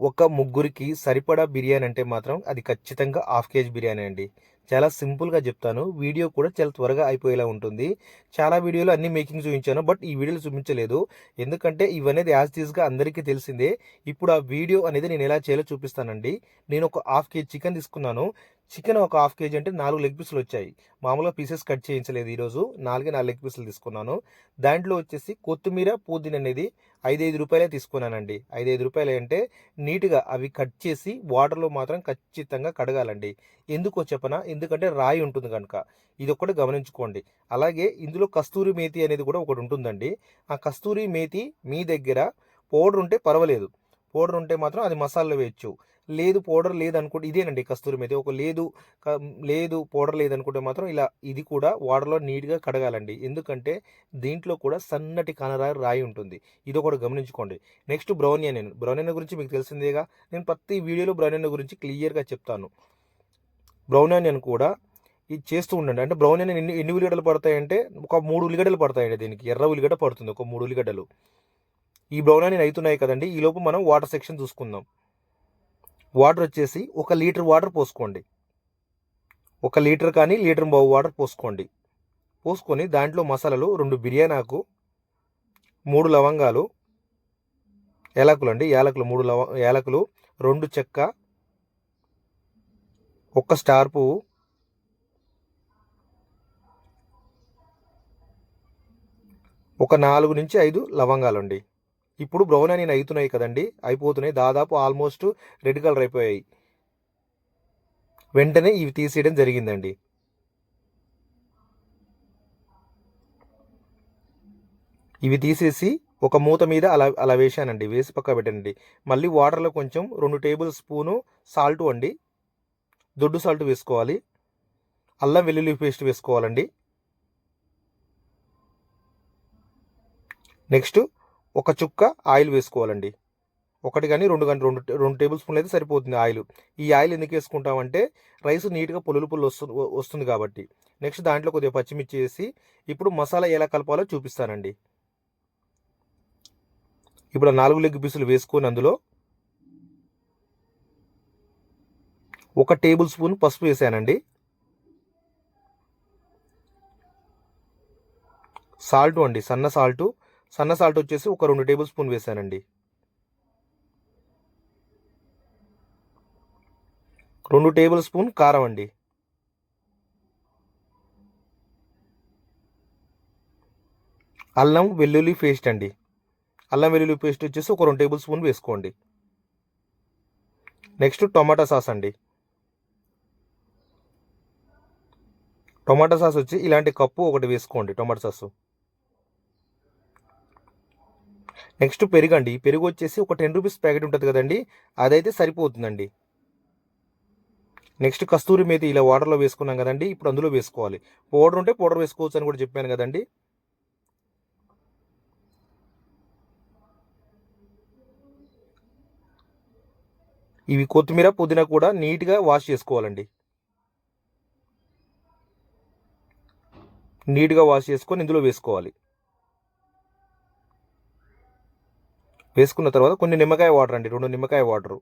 ఒక ముగ్గురికి సరిపడా బిర్యానీ అంటే మాత్రం అది ఖచ్చితంగా హాఫ్ కేజీ బిర్యానీ అండి. చాలా సింపుల్గా చెప్తాను. వీడియో కూడా చాలా త్వరగా అయిపోయేలా ఉంటుంది. చాలా వీడియోలు అన్ని మేకింగ్ చూపించాను బట్ ఈ వీడియోలు చూపించలేదు. ఎందుకంటే ఇవనేది యాజ్ టీజ్గా అందరికీ తెలిసిందే. ఇప్పుడు ఆ వీడియో అనేది నేను ఎలా చేయాలో చూపిస్తానండి. నేను ఒక హాఫ్ కేజీ చికెన్ తీసుకున్నాను. చికెన్ ఒక హాఫ్ కేజీ అంటే నాలుగు లెగ్ పీసులు వచ్చాయి. మామూలుగా పీసెస్ కట్ చేయించలేదు ఈరోజు. నాలుగే నాలుగు లెగ్ పీసులు తీసుకున్నాను. దాంట్లో వచ్చేసి కొత్తిమీర పుదీనా అనేది ఐదైదు రూపాయలే తీసుకున్నానండి. ఐదైదు రూపాయలు అంటే నీట్గా అవి కట్ చేసి వాటర్లో మాత్రం ఖచ్చితంగా కడగాలండి. ఎందుకో చెప్పనా? ఎందుకంటే రాయి ఉంటుంది కనుక. ఇది ఒక్కటి గమనించుకోండి. అలాగే ఇందులో కస్తూరి మేతి అనేది కూడా ఒకటి ఉంటుందండి. ఆ కస్తూరి మేతి మీ దగ్గర పౌడర్ ఉంటే పర్వాలేదు. పౌడర్ ఉంటే మాత్రం అది మసాలాలో వేయచ్చు. లేదు పౌడర్ లేదనుకుంటే ఇదేనండి కస్తూరి మేతి. ఒక లేదు క- లేదు పౌడర్ లేదనుకుంటే మాత్రం ఇలా ఇది కూడా వాటర్లో నీట్గా కడగాలండి. ఎందుకంటే దీంట్లో కూడా సన్నటి కనరాయి రాయి ఉంటుంది. ఇది ఒకటి గమనించుకోండి. Next brown onion. Brown onion గురించి మీకు తెలిసిందేగా? నేను ప్రతి వీడియోలో బ్రౌన్ ఆనియన్ గురించి క్లియర్గా చెప్తాను. బ్రౌన్ ఆనియన్ కూడా ఇది చేస్తూ ఉండండి. అంటే బ్రౌన్ ఆనియన్ ఎన్ని ఎన్ని ఉల్లిగడ్డలు పడతాయంటే ఒక మూడు ఉల్లిగడ్డలు పడతాయండి దీనికి. ఎర్ర ఉల్లిగడ్డ పడుతుంది. ఒక మూడు ఉల్లిగడ్డలు. ఈ బ్రౌన్ ఆనియన్ అవుతున్నాయి కదండి. ఈ లోపు మనం వాటర్ సెక్షన్ చూసుకుందాం. వాటర్ వచ్చేసి ఒక లీటర్ వాటర్ పోసుకోండి. ఒక లీటర్ కానీ లీటర్ బావు వాటర్ పోసుకోండి. పోసుకొని దాంట్లో మసాలాలు రెండు బిర్యానీ ఆకు మూడు లవంగాలు ఏలకులు అండి. ఏలకులు మూడు లవ యాలకులు రెండు చెక్క ఒక్క స్టార్ పువ్వు ఒక నాలుగు నుంచి ఐదు లవంగాలు అండి ఇప్పుడు బ్రౌన్ అని అవుతున్నాయి కదండి. అయిపోతున్నాయి. దాదాపు ఆల్మోస్ట్ రెడ్ కలర్ అయిపోయాయి. వెంటనే ఇవి తీసేయడం జరిగిందండి. ఇవి తీసేసి ఒక మూత మీద అలా అలా వేసానండి వేసి పక్క పెట్టండి. మళ్ళీ వాటర్లో కొంచెం రెండు టేబుల్ స్పూను సాల్ట్ అండి. దొడ్డు సాల్ట్ వేసుకోవాలి. అల్లం వెల్లుల్లి పేస్ట్ వేసుకోవాలండి. నెక్స్ట్ ఒక చుక్క ఆయిల్ వేసుకోవాలండి. ఒకటి కానీ రెండు కానీ రెండు రెండు టేబుల్ స్పూన్లు అయితే సరిపోతుంది ఆయిల్. ఈ ఆయిల్ ఎందుకు వేసుకుంటామంటే రైస్ నీట్గా పులులు పుల్లు వస్తుంది వస్తుంది కాబట్టి. నెక్స్ట్ దాంట్లో కొద్దిగా పచ్చిమిర్చి వేసి ఇప్పుడు మసాలా ఎలా కలపాలో చూపిస్తానండి. ఇప్పుడు నాలుగు లెగ్ పీసులు వేసుకొని అందులో ఒక టేబుల్ స్పూన్ పసుపు వేసానండి. సాల్ట్ అండి సన్న సాల్టు సన్న సాల్ట్ వచ్చేసి ఒక రెండు టేబుల్ స్పూన్ వేసానండి. రెండు టేబుల్ స్పూన్ కారం అండి. అల్లం వెల్లుల్లి పేస్ట్ అండి. అల్లం వెల్లుల్లి పేస్ట్ వచ్చేసి ఒక రెండు టేబుల్ స్పూన్ వేసుకోండి. నెక్స్ట్ టొమాటో సాస్ అండి. టొమాటో సాస్ వచ్చి ఇలాంటి కప్పు ఒకటి వేసుకోండి టొమాటో సాసు. నెక్స్ట్ పెరుగు అండి పెరుగు వచ్చేసి ఒక టెన్ రూపీస్ ప్యాకెట్ ఉంటుంది కదండి అదైతే సరిపోతుందండి. నెక్స్ట్ కస్తూరి మేతి ఇలా వాటర్లో వేసుకున్నాం కదండి ఇప్పుడు అందులో వేసుకోవాలి. పౌడర్ ఉంటే పౌడర్ వేసుకోవచ్చు అని కూడా చెప్పాను కదండి. ఇవి కొత్తిమీర పుదీనా కూడా నీట్గా వాష్ చేసుకోవాలండి. నీట్గా వాష్ చేసుకొని ఇందులో వేసుకోవాలి. వేసుకున్న తర్వాత కొన్ని నిమ్మకాయ వాటర్ అండి రెండు నిమ్మకాయ వాటరు.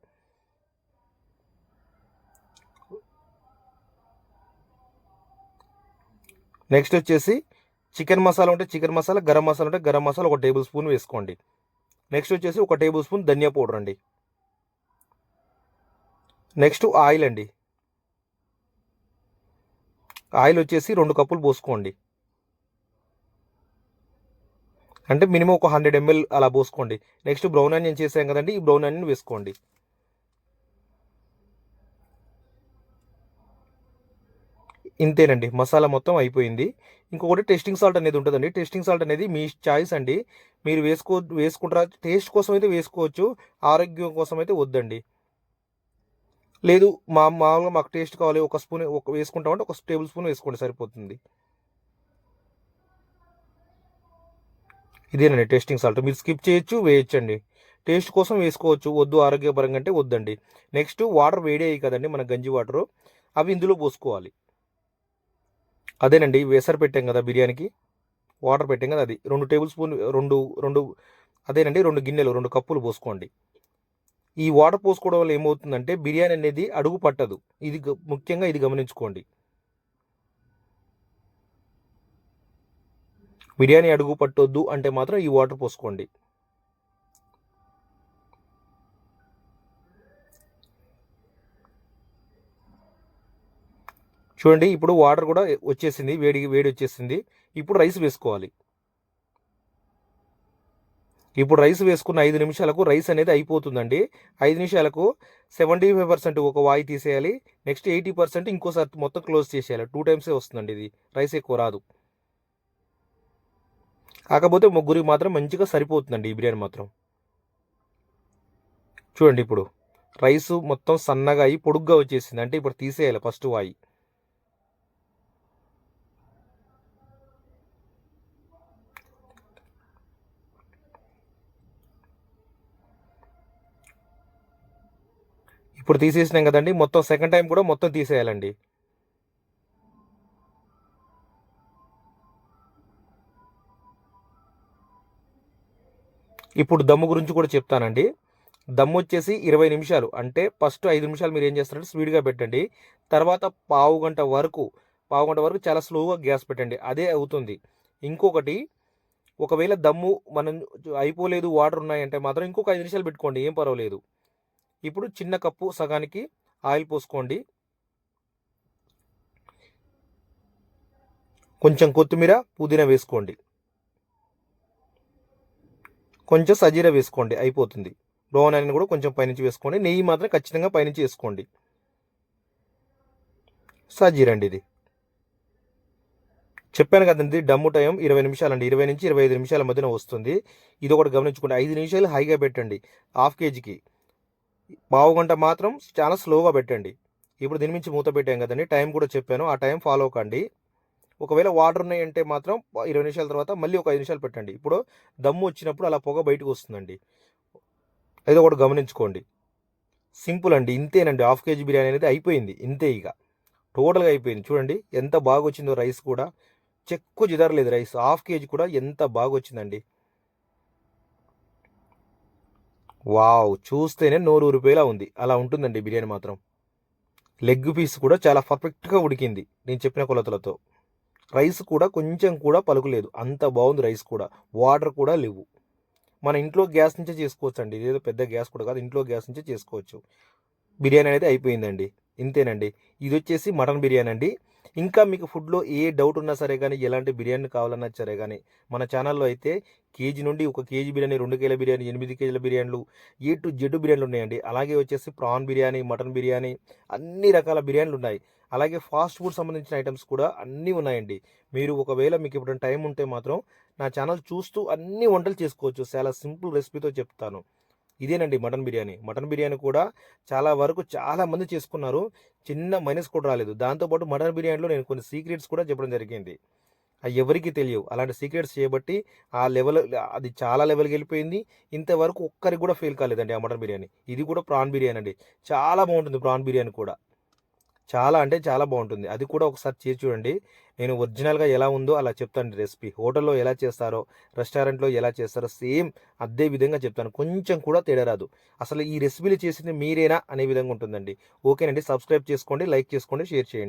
నెక్స్ట్ వచ్చేసి చికెన్ మసాలా ఉంటే చికెన్ మసాలా గరం మసాలా ఉంటే గరం మసాలా ఒక టేబుల్ స్పూన్ వేసుకోండి. నెక్స్ట్ వచ్చేసి ఒక టేబుల్ స్పూన్ ధనియా పౌడర్ అండి. నెక్స్ట్ ఆయిల్ అండి. ఆయిల్ వచ్చేసి రెండు కప్పులు పోసుకోండి. అంటే మినిమం ఒక హండ్రెడ్ ఎంఎల్ అలా పోసుకోండి. నెక్స్ట్ బ్రౌన్ ఆనియన్ చేసాం కదండి ఈ బ్రౌన్ ఆనియన్ వేసుకోండి. ఇంతేనండి మసాలా మొత్తం అయిపోయింది. ఇంకొకటి టేస్టింగ్ సాల్ట్ అనేది ఉంటుందండి. టేస్టింగ్ సాల్ట్ అనేది మీ చాయిస్ అండి. మీరు వేసుకో వేసుకుంటారా టేస్ట్ కోసం అయితే వేసుకోవచ్చు ఆరోగ్యం కోసం అయితే వద్దండి. లేదు మా మామూలుగా మాకు టేస్ట్ కావాలి ఒక స్పూన్ ఒక వేసుకుంటామంటే ఒక టేబుల్ స్పూన్ వేసుకోండి సరిపోతుంది. ఇదేనండి టేస్టింగ్ సాల్ట్. మీరు స్కిప్ చేయొచ్చు వేయొచ్చండి. టేస్ట్ కోసం వేసుకోవచ్చు వద్దు ఆరోగ్యపరంగా అంటే వద్దండి. నెక్స్ట్ వాటర్ వేడి అయ్యి కదండి మన గంజి వాటర్ అవి ఇందులో పోసుకోవాలి. అదేనండి వేసర్ పెట్టాం కదా బిర్యానీకి వాటర్ పెట్టాం కదా అది. రెండు టేబుల్ స్పూన్ రెండు రెండు అదేనండి రెండు గిన్నెలు రెండు కప్పులు పోసుకోండి. ఈ వాటర్ పోసుకోవడం వల్ల ఏమవుతుందంటే బిర్యానీ అనేది అడుగు పట్టదు. ఇది గ- ముఖ్యంగా ఇది గమనించుకోండి. బిర్యానీ అడుగు పట్టొద్దు అంటే మాత్రం ఈ వాటర్ పోసుకోండి. చూడండి ఇప్పుడు వాటర్ కూడా వచ్చేసింది వేడి వేడి వచ్చేసింది. ఇప్పుడు రైస్ వేసుకోవాలి. ఇప్పుడు రైస్ వేసుకున్న ఐదు నిమిషాలకు రైస్ అనేది అయిపోతుందండి. ఐదు నిమిషాలకు సెవెంటీ ఫైవ్ పర్సెంట్ ఒక వాయి తీసేయాలి. నెక్స్ట్ ఎయిటీ పర్సెంట్ ఇంకోసారి మొత్తం క్లోజ్ చేసేయాలి. టూ టైమ్సే వస్తుందండి ఇది. రైస్ ఎక్కువ రాదు. కాకపోతే ముగ్గురికి మాత్రం మంచిగా సరిపోతుందండి ఈ బిర్యానీ మాత్రం. చూడండి ఇప్పుడు రైస్ మొత్తం సన్నగా అయ్యి పొడుగ్గా వచ్చేసింది. అంటే ఇప్పుడు తీసేయాలి ఫస్ట్ వాయి. ఇప్పుడు తీసేసినాం కదండి మొత్తం సెకండ్ టైం కూడా మొత్తం తీసేయాలండి. ఇప్పుడు దమ్ము గురించి కూడా చెప్తానండి. దమ్ము వచ్చేసి ఇరవై నిమిషాలు. అంటే ఫస్ట్ ఐదు నిమిషాలు మీరు ఏం చేస్తారంటే స్పీడ్గా పెట్టండి. తర్వాత పావు గంట వరకు పావు గంట వరకు చాలా స్లోగా గ్యాస్ పెట్టండి. అదే అవుతుంది. ఇంకొకటి ఒకవేళ దమ్ము మనం అయిపోలేదు వాటర్ ఉన్నాయంటే మాత్రం ఇంకొక ఐదు నిమిషాలు పెట్టుకోండి. ఏం పర్వాలేదు. ఇప్పుడు చిన్న కప్పు సగానికి ఆయిల్ పోసుకోండి. కొంచెం కొత్తిమీర పుదీనా వేసుకోండి. కొంచెం సజీరా వేసుకోండి అయిపోతుంది. బ్రౌన్ ఆనియన్ కూడా కొంచెం పైనుంచి వేసుకోండి. నెయ్యి మాత్రం ఖచ్చితంగా పైనుంచి వేసుకోండి. సజీరా అండి ఇది. చెప్పాను కదండి డమ్ము టైం ఇరవై నిమిషాలండి. ఇరవై నుంచి ఇరవై ఐదు నిమిషాల మధ్యన వస్తుంది. ఇది ఒకటి గమనించుకోండి. ఐదు నిమిషాలు హైగా పెట్టండి. హాఫ్ కేజీకి. పావు గంట మాత్రం చాలా స్లోగా పెట్టండి. ఇప్పుడు దీని నుంచి మూత పెట్టాం కదండి. టైం కూడా చెప్పాను. ఆ టైం ఫాలో కండి ఒకవేళ వాటర్ ఉన్నాయంటే మాత్రం ఇరవై నిమిషాల తర్వాత మళ్ళీ ఒక ఐదు నిమిషాలు పెట్టండి. ఇప్పుడు దమ్ము వచ్చినప్పుడు అలా పొగ బయటకు వస్తుందండి. అది ఒకటి గమనించుకోండి. సింపుల్ అండి ఇంతేనండి. హాఫ్ కేజీ బిర్యానీ అనేది అయిపోయింది ఇంతే ఇక. టోటల్గా అయిపోయింది. చూడండి ఎంత బాగా వచ్చిందో రైస్ కూడా. చెక్కు జిదరలేదు రైస్. హాఫ్ కేజీ కూడా ఎంత బాగా వచ్చిందండి వావ్! చూస్తేనే నోరు ఊరిపోయేలా ఉంది. అలా ఉంటుందండి బిర్యానీ మాత్రం. లెగ్ పీస్ కూడా చాలా పర్ఫెక్ట్గా ఉడికింది. నేను చెప్పిన కొలతలతో. రైస్ కూడా కొంచెం కూడా పలుకులేదు. అంత బాగుంది రైస్ కూడా. వాటర్ కూడా లేవు. మన ఇంట్లో గ్యాస్ నుంచే చేసుకోవచ్చు అండి ఇదేదో పెద్ద గ్యాస్ కూడా కాదు. ఇంట్లో గ్యాస్ నుంచే చేసుకోవచ్చు. బిర్యానీ అనేది అయిపోయిందండి. ఇంతేనండి. ఇది వచ్చేసి మటన్ బిర్యానీ అండి. ఇంకా మీకు ఫుడ్లో ఏ డౌట్ ఉన్నా సరే కానీ ఎలాంటి బిర్యానీ కావాలన్నా సరే కానీ మన ఛానల్లో అయితే కేజీ నుండి ఒక కేజీ బిర్యానీ రెండు కేజీల బిర్యానీ ఎనిమిది కేజీల బిర్యానీలు ఏ టు జెడ్ బిర్యానీలు ఉన్నాయండి. అలాగే వచ్చేసి ప్రాన్ బిర్యానీ మటన్ బిర్యానీ అన్ని రకాల బిర్యానీలు ఉన్నాయి. అలాగే ఫాస్ట్ ఫుడ్ సంబంధించిన ఐటమ్స్ కూడా అన్నీ ఉన్నాయండి. మీరు ఒకవేళ మీకు ఇప్పుడు టైం ఉంటే మాత్రం నా ఛానల్ చూస్తూ అన్ని వంటలు చేసుకోవచ్చు. చాలా సింపుల్ రెసిపీతో చెప్తాను. ఇదేనండి మటన్ బిర్యానీ. మటన్ బిర్యానీ కూడా చాలా వరకు చాలా మంది చేసుకున్నారు. చిన్న మైనస్ కూడా రాలేదు. దాంతోపాటు మటన్ బిర్యానీలో నేను కొన్ని సీక్రెట్స్ కూడా చెప్పడం జరిగింది. అవి ఎవరికి తెలియవు. అలాంటి సీక్రెట్స్ చేయబట్టి ఆ లెవెల్ అది చాలా లెవెల్కి వెళ్ళిపోయింది. ఇంతవరకు ఒక్కరికి కూడా ఫెయిల్ కాలేదండి ఆ మటన్ బిర్యానీ. ఇది కూడా ప్రాన్ బిర్యానీ అండి. చాలా బాగుంటుంది ప్రాన్ బిర్యానీ కూడా. చాలా అంటే చాలా బాగుంటుంది. అది కూడా ఒకసారి చేసి చూడండి. నేను ఒరిజినల్గా ఎలా ఉందో అలా చెప్తాను రెసిపీ. హోటల్లో ఎలా చేస్తారో రెస్టారెంట్లో ఎలా చేస్తారో సేమ్ అదే విధంగా చెప్తాను. కొంచెం కూడా తేడా రాదు. అసలు ఈ రెసిపీలు చేసింది మీరేనా అనే విధంగా ఉంటుందండి. ఓకేనండి. సబ్స్క్రైబ్ చేసుకోండి లైక్ చేసుకోండి షేర్ చేయండి.